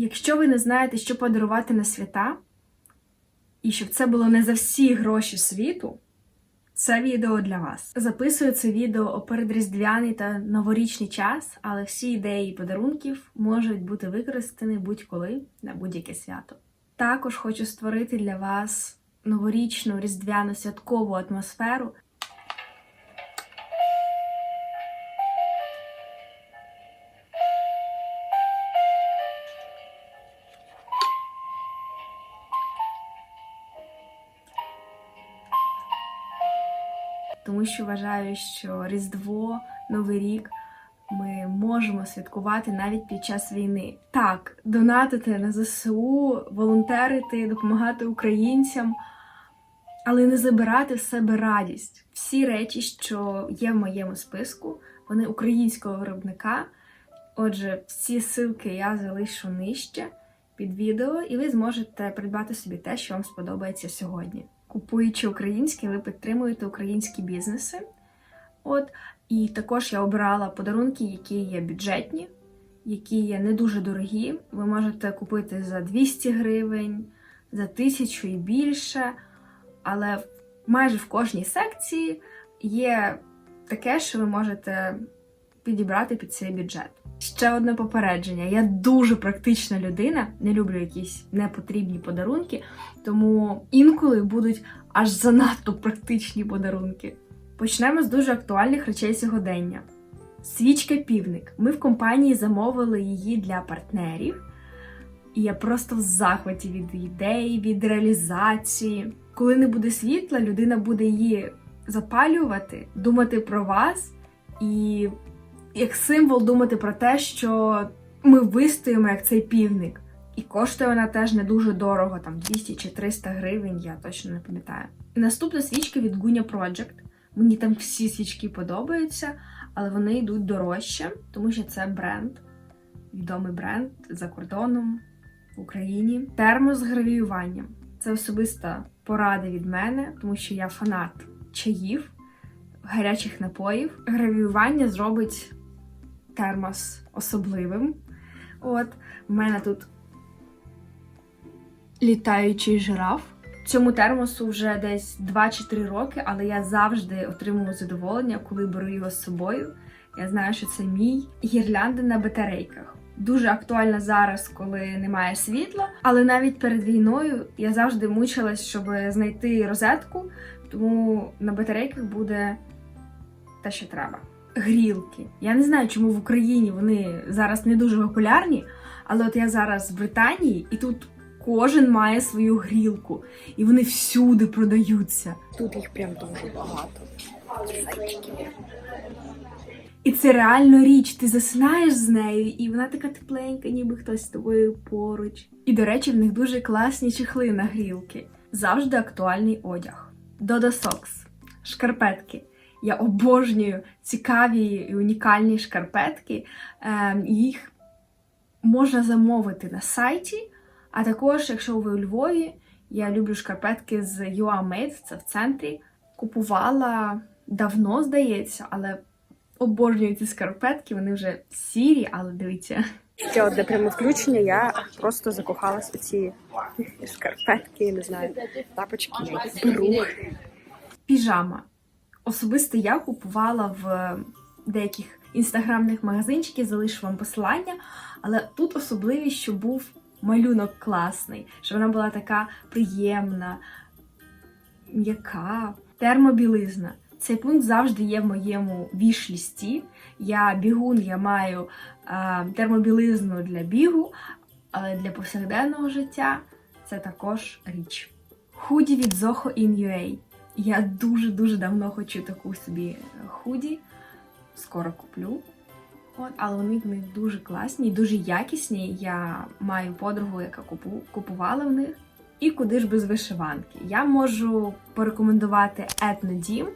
Якщо ви не знаєте, що подарувати на свята, і щоб це було не за всі гроші світу, це відео для вас. Записую це відео у передріздвяний та новорічний час, але всі ідеї подарунків можуть бути використані будь-коли на будь-яке свято. Також хочу створити для вас новорічну різдвяну святкову атмосферу. Тому що вважаю, що Різдво, Новий рік ми можемо святкувати навіть під час війни. Так, донатити на ЗСУ, волонтерити, допомагати українцям, але не забирати в себе радість. Всі речі, що є в моєму списку, вони українського виробника. Отже, всі ссылки я залишу нижче під відео, і ви зможете придбати собі те, що вам сподобається сьогодні. Купуючи українське, ви підтримуєте українські бізнеси. От, і також я обирала подарунки, які є бюджетні, які є не дуже дорогі. Ви можете купити за 200 гривень, за 1000 і більше. Але майже в кожній секції є таке, що ви можете підібрати під цей бюджет. Ще одне попередження. Я дуже практична людина, не люблю якісь непотрібні подарунки, тому інколи будуть аж занадто практичні подарунки. Почнемо з дуже актуальних речей сьогодення. Свічка півник. Ми в компанії замовили її для партнерів, і я просто в захваті від ідеї, від реалізації. Коли не буде світла, людина буде її запалювати, думати про вас і як символ думати про те, що ми вистоїмо як цей півник. І коштує вона теж не дуже дорого, там 200 чи 300 гривень, я точно не пам'ятаю. Наступна свічка від Gunya Project. Мені там всі свічки подобаються, але вони йдуть дорожче, тому що це бренд, відомий бренд за кордоном в Україні. Термос з гравіюванням. Це особиста порада від мене, тому що я фанат чаїв, гарячих напоїв. Гравіювання зробить термос особливим. От, в мене тут літаючий жираф. Цьому термосу вже десь 2 чи 3 роки, але я завжди отримую задоволення, коли беру його з собою. Я знаю, що це мій гірлянди на батарейках. Дуже актуальна зараз, коли немає світла, але навіть перед війною я завжди мучилась, щоб знайти розетку, тому на батарейках буде те, що треба. Грілки. Я не знаю, чому в Україні вони зараз не дуже популярні, але от я зараз в Британії і тут кожен має свою грілку, і вони всюди продаються. Тут їх прям дуже багато. І це реально річ. Ти засинаєш з нею, і вона така тепленька, ніби хтось з тобою поруч. І, до речі, в них дуже класні чехли на грілки. Завжди актуальний одяг. Dodo Socks. шкарпетки. Я обожнюю цікаві і унікальні шкарпетки. Ем, їх можна замовити на сайті. А також, якщо ви у Львові, я люблю шкарпетки з UA Made, це в центрі. Купувала давно, здається, але обожнюю ці шкарпетки, вони вже сірі, але дивіться. Ще одне пряме включення. Я просто закохалась у ці шкарпетки, не знаю, тапочки. Беру. Піжама. Особисто я купувала в деяких інстаграмних магазинчиків, залишу вам посилання, але тут особливість, що був малюнок класний, що вона була така приємна, м'яка, термобілизна. Цей пункт завжди є в моєму віш-лісті. Я бігун, я маю е, термобілизну для бігу, але для повсякденного життя це також річ. Худі від Zoho in UA. Я дуже-дуже давно хочу таку собі худі. Скоро куплю. От, але вони в них дуже класні, дуже якісні. Я маю подругу, яка купу, купувала в них. І куди ж без вишиванки. Я можу порекомендувати етнодім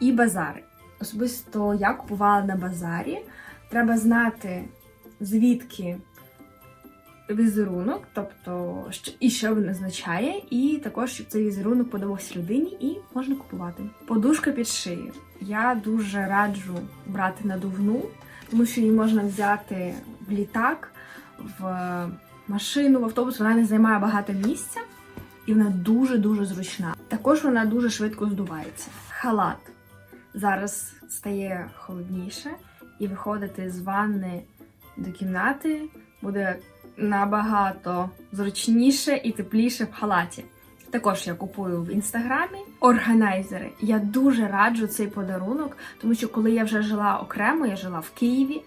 і базари. Особисто я купувала на базарі. Треба знати, звідки візерунок, тобто і що він означає, і також щоб цей візерунок подобався людині, і можна купувати. Подушка під шию. Я дуже раджу брати надувну, тому що її можна взяти в літак, в машину, в автобус, вона не займає багато місця і вона дуже-дуже зручна. Також вона дуже швидко здувається. Халат. Зараз стає холодніше, і виходити з ванни до кімнати буде набагато зручніше і тепліше в халаті. Також я купую в інстаграмі органайзери. Я дуже раджу цей подарунок, тому що коли я вже жила окремо, я жила в Києві.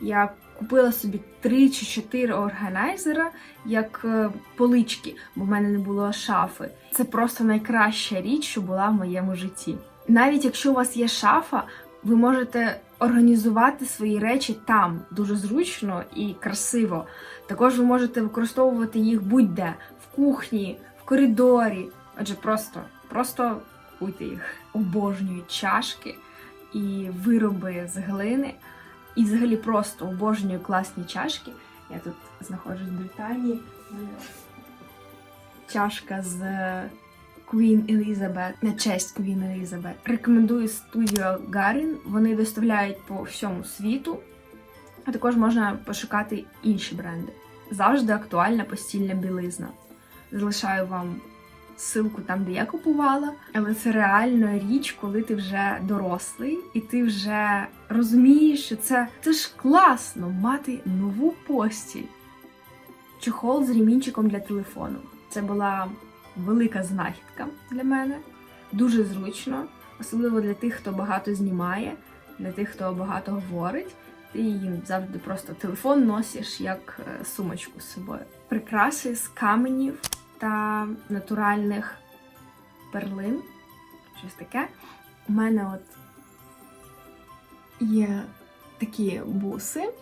Я купила собі три чи чотири органайзера як е, полички, бо в мене не було шафи. Це просто найкраща річ, що була в моєму житті. Навіть якщо у вас є шафа, ви можете організувати свої речі там дуже зручно і красиво. Також ви можете використовувати їх будь-де в кухні, в коридорі. Отже, просто, просто куйте їх. Обожнюю чашки і вироби з глини. І взагалі просто обожнюю класні чашки. Я тут знаходжусь в Британії. Чашка з Queen Elizabeth, на честь Queen Elizabeth. Рекомендую студію Гарін. Вони доставляють по всьому світу, а також можна пошукати інші бренди. Завжди актуальна постільна білизна. Залишаю вам ссылку там, де я купувала, але це реально річ, коли ти вже дорослий, і ти вже розумієш, що це, це ж класно мати нову постіль. Чохол з ремінчиком для телефону. Це була велика знахідка для мене. Дуже зручно, особливо для тих, хто багато знімає, для тих, хто багато говорить. Ти їм завжди просто телефон носиш як е, сумочку з собою. Прикраси з каменів та натуральних перлин. Щось таке. У мене от є такі буси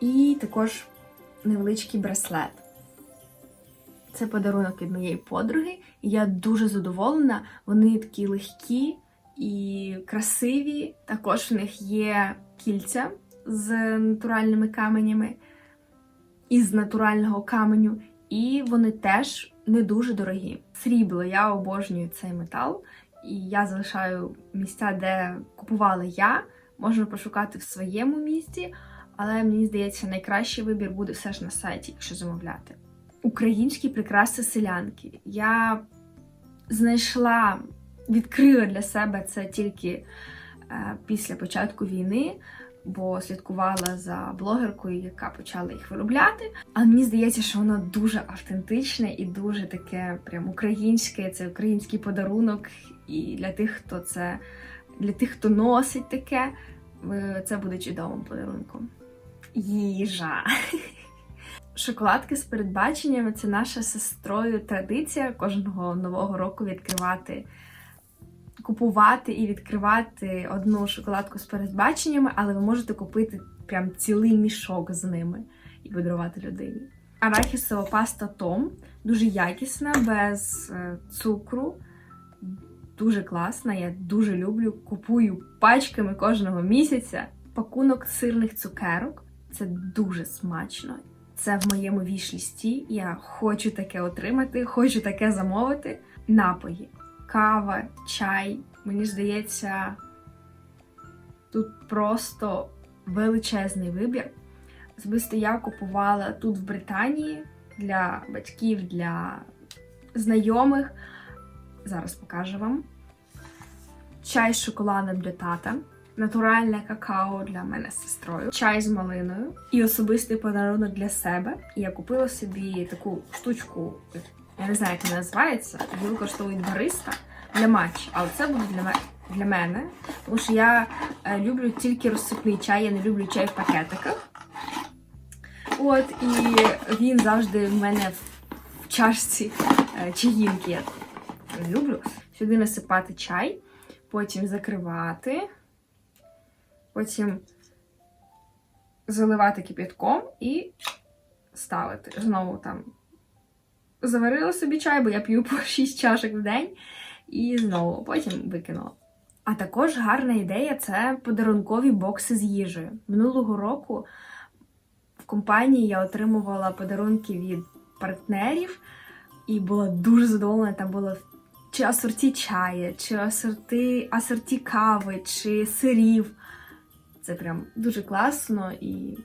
і також невеличкий браслет. Це подарунок від моєї подруги, і я дуже задоволена. Вони такі легкі і красиві. Також в них є кільця з натуральними каменями, із натурального каменю, і вони теж не дуже дорогі. Срібло, я обожнюю цей метал, і я залишаю місця, де купувала я. Можна пошукати в своєму місті, але мені здається, найкращий вибір буде все ж на сайті, якщо замовляти. Українські прикраси селянки. Я знайшла, відкрила для себе це тільки е, після початку війни, бо слідкувала за блогеркою, яка почала їх виробляти. Але мені здається, що воно дуже автентичне і дуже таке прям українське. Це український подарунок. І для тих, хто це для тих, хто носить таке, е, це буде чудовим подарунком. Їжа. Шоколадки з передбаченнями це наша сестрою традиція кожного нового року відкривати, купувати і відкривати одну шоколадку з передбаченнями, але ви можете купити прям цілий мішок з ними і подарувати людині. Арахісова паста Том дуже якісна, без е, цукру. Дуже класна, я дуже люблю. Купую пачками кожного місяця. Пакунок сирних цукерок. Це дуже смачно. Це в моєму вішлісті. Я хочу таке отримати, хочу таке замовити. Напої, кава, чай. Мені здається, тут просто величезний вибір. Особисто я купувала тут в Британії для батьків, для знайомих. Зараз покажу вам. Чай з шоколадом для тата, натуральне какао для мене з сестрою, чай з малиною і особистий подарунок для себе. І я купила собі таку штучку, я не знаю, як вона називається, її використовують бариста для матчі. Але це буде для мене. Для мене, тому що я е, люблю тільки розсипний чай, я не люблю чай в пакетиках. От, і він завжди в мене в чашці е, чаїнки. Я люблю. Сюди насипати чай, потім закривати, потім заливати кип'ятком і ставити. Знову там заварила собі чай, бо я п'ю по 6 чашок в день, і знову потім викинула. А також гарна ідея це подарункові бокси з їжею. Минулого року в компанії я отримувала подарунки від партнерів і була дуже задоволена. Там було чи асорті чая, чи асорти, асорті кави, чи сирів. Це прям дуже класно і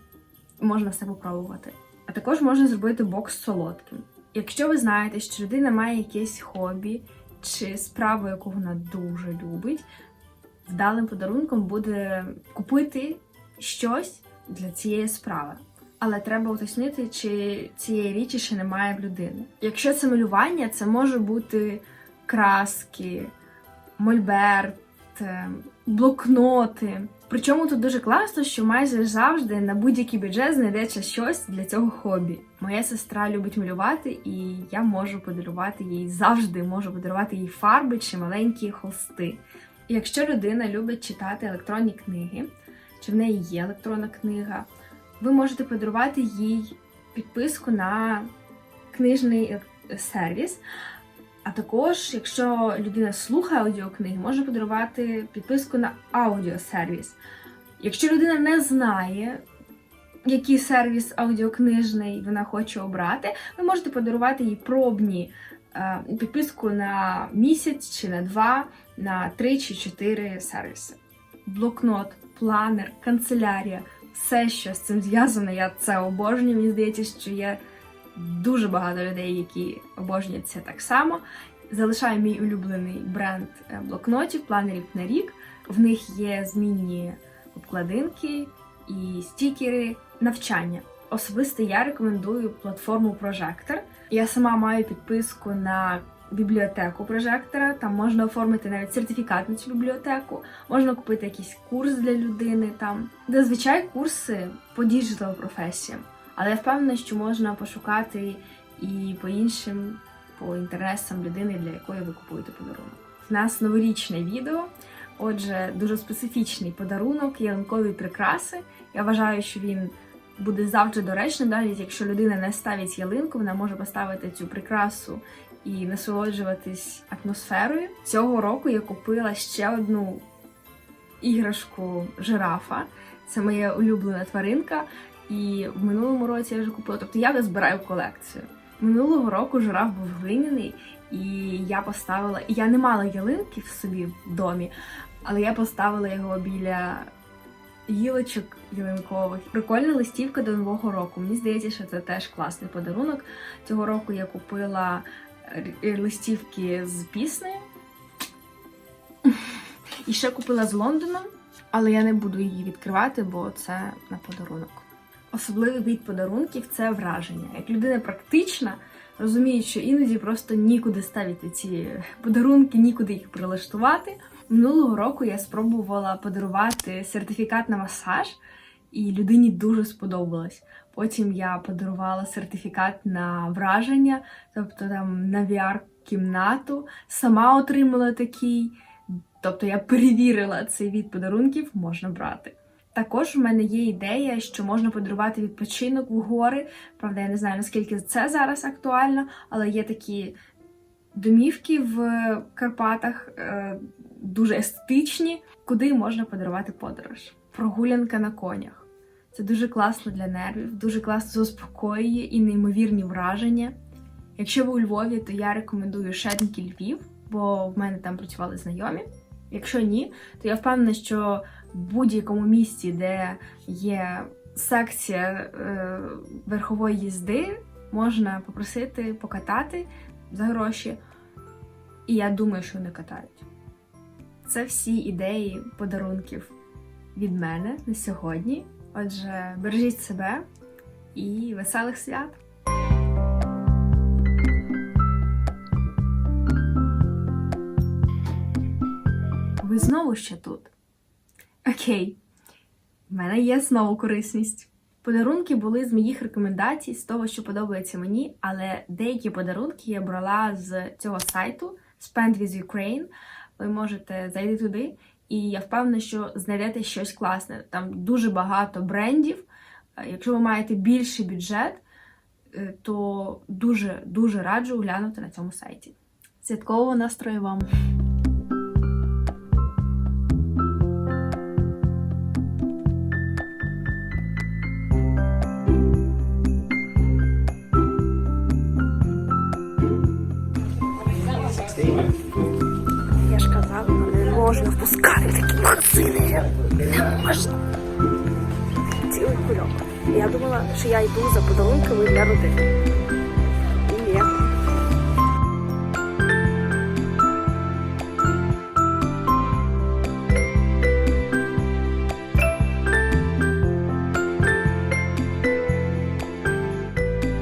можна все попробувати. А також можна зробити бокс солодким. Якщо ви знаєте, що людина має якесь хобі чи справу, яку вона дуже любить, вдалим подарунком буде купити щось для цієї справи. Але треба уточнити, чи цієї річі ще немає в людини. Якщо це малювання, це може бути краски, мольберт, е, блокноти. Причому тут дуже класно, що майже завжди на будь-який бюджет знайдеться щось для цього хобі. Моя сестра любить малювати, і я можу подарувати їй завжди можу подарувати їй фарби чи маленькі холсти. Якщо людина любить читати електронні книги, чи в неї є електронна книга, ви можете подарувати їй підписку на книжний е, сервіс. А також, якщо людина слухає аудіокниги, може подарувати підписку на аудіосервіс. Якщо людина не знає, який сервіс аудіокнижний вона хоче обрати, ви можете подарувати їй пробні е, підписку на місяць чи на два, на три чи чотири сервіси. Блокнот, планер, канцелярія, все, що з цим зв'язано, я це обожнюю. Мені здається, що є дуже багато людей, які обожнюють так само. Залишаю мій улюблений бренд е, блокнотів, планерів на рік. В них є змінні обкладинки і стікери навчання. Особисто я рекомендую платформу Прожектор. Я сама маю підписку на бібліотеку прожектора. Там можна оформити навіть сертифікат на цю бібліотеку, можна купити якийсь курс для людини там. Зазвичай курси по діджитал професіям. Але я впевнена, що можна пошукати і по іншим, по інтересам людини, для якої ви купуєте подарунок. У нас новорічне відео, отже, дуже специфічний подарунок, ялинкові прикраси. Я вважаю, що він буде завжди доречним, навіть якщо людина не ставить ялинку, вона може поставити цю прикрасу і насолоджуватись атмосферою. Цього року я купила ще одну іграшку жирафа. Це моя улюблена тваринка. І в минулому році я вже купила. Тобто я збираю колекцію. Минулого року жираф був глиняний, і я поставила. І я не мала ялинки в собі в домі, але я поставила його біля гілочок ялинкових. Прикольна листівка до Нового року. Мені здається, що це теж класний подарунок. Цього року я купила листівки з піснею. І ще купила з Лондоном, але я не буду її відкривати, бо це на подарунок. Особливий вид подарунків це враження. Як людина практична, розуміє, що іноді просто нікуди ставити ці подарунки, нікуди їх прилаштувати. Минулого року я спробувала подарувати сертифікат на масаж, і людині дуже сподобалось. Потім я подарувала сертифікат на враження, тобто там на VR-кімнату, сама отримала такий. Тобто я перевірила цей від подарунків, можна брати. Також в мене є ідея, що можна подарувати відпочинок в гори. Правда, я не знаю наскільки це зараз актуально, але є такі домівки в Карпатах е, дуже естетичні, куди можна подарувати подорож. Прогулянка на конях. Це дуже класно для нервів, дуже класно заспокоює і неймовірні враження. Якщо ви у Львові, то я рекомендую Шеднки Львів, бо в мене там працювали знайомі. Якщо ні, то я впевнена, що будь-якому місті, де є секція е, верхової їзди, можна попросити покатати за гроші. І я думаю, що вони катають. Це всі ідеї подарунків від мене на сьогодні. Отже, бережіть себе і веселих свят! Ви знову ще тут. Окей, в мене є знову корисність. Подарунки були з моїх рекомендацій, з того, що подобається мені, але деякі подарунки я брала з цього сайту Spend with Ukraine. Ви можете зайти туди, і я впевнена, що знайдете щось класне. Там дуже багато брендів. Е, Якщо ви маєте більший бюджет, е, то дуже дуже раджу глянути на цьому сайті. Святкового настрою вам! Я ж казала, не можна впускати в такі магазини. Не можна. Цілий кульок. Я думала, що я йду за подарунками для родини. І ні.